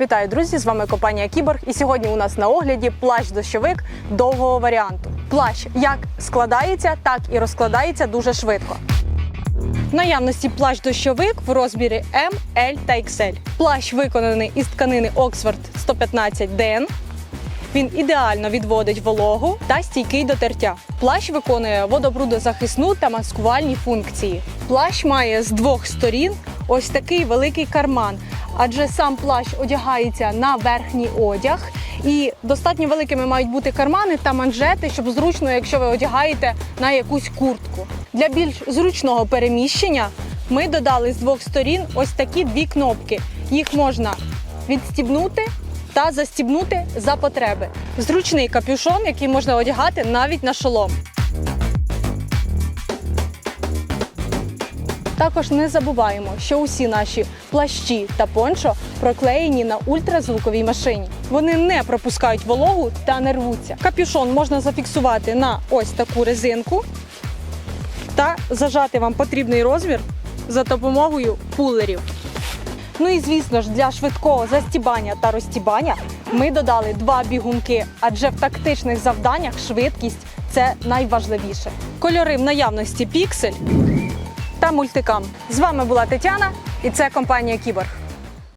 Вітаю, друзі! З вами компанія Кіборг. І сьогодні у нас на огляді плащ-дощовик довгого варіанту. Плащ як складається, так і розкладається дуже швидко. В наявності плащ-дощовик в розмірі М, L та XL. Плащ виконаний із тканини Oxford 115 DN. Він ідеально відводить вологу та стійкий до тертя. Плащ виконує водобрудозахисну та маскувальні функції. Плащ має з двох сторін ось такий великий карман, адже сам плащ одягається на верхній одяг. І достатньо великими мають бути кармани та манжети, щоб зручно, якщо ви одягаєте на якусь куртку. Для більш зручного переміщення ми додали з двох сторін ось такі дві кнопки. Їх можна відстібнути та застібнути за потреби. Зручний капюшон, який можна одягати навіть на шолом. Також не забуваємо, що усі наші плащі та пончо проклеєні на ультразвуковій машині. Вони не пропускають вологу та не рвуться. Капюшон можна зафіксувати на ось таку резинку та зажати вам потрібний розмір за допомогою пулерів. Ну і звісно ж, для швидкого застібання та розтібання ми додали два бігунки, адже в тактичних завданнях швидкість це найважливіше. Кольори в наявності піксель та мультикам. З вами була Тетяна, і це компанія Кіборг.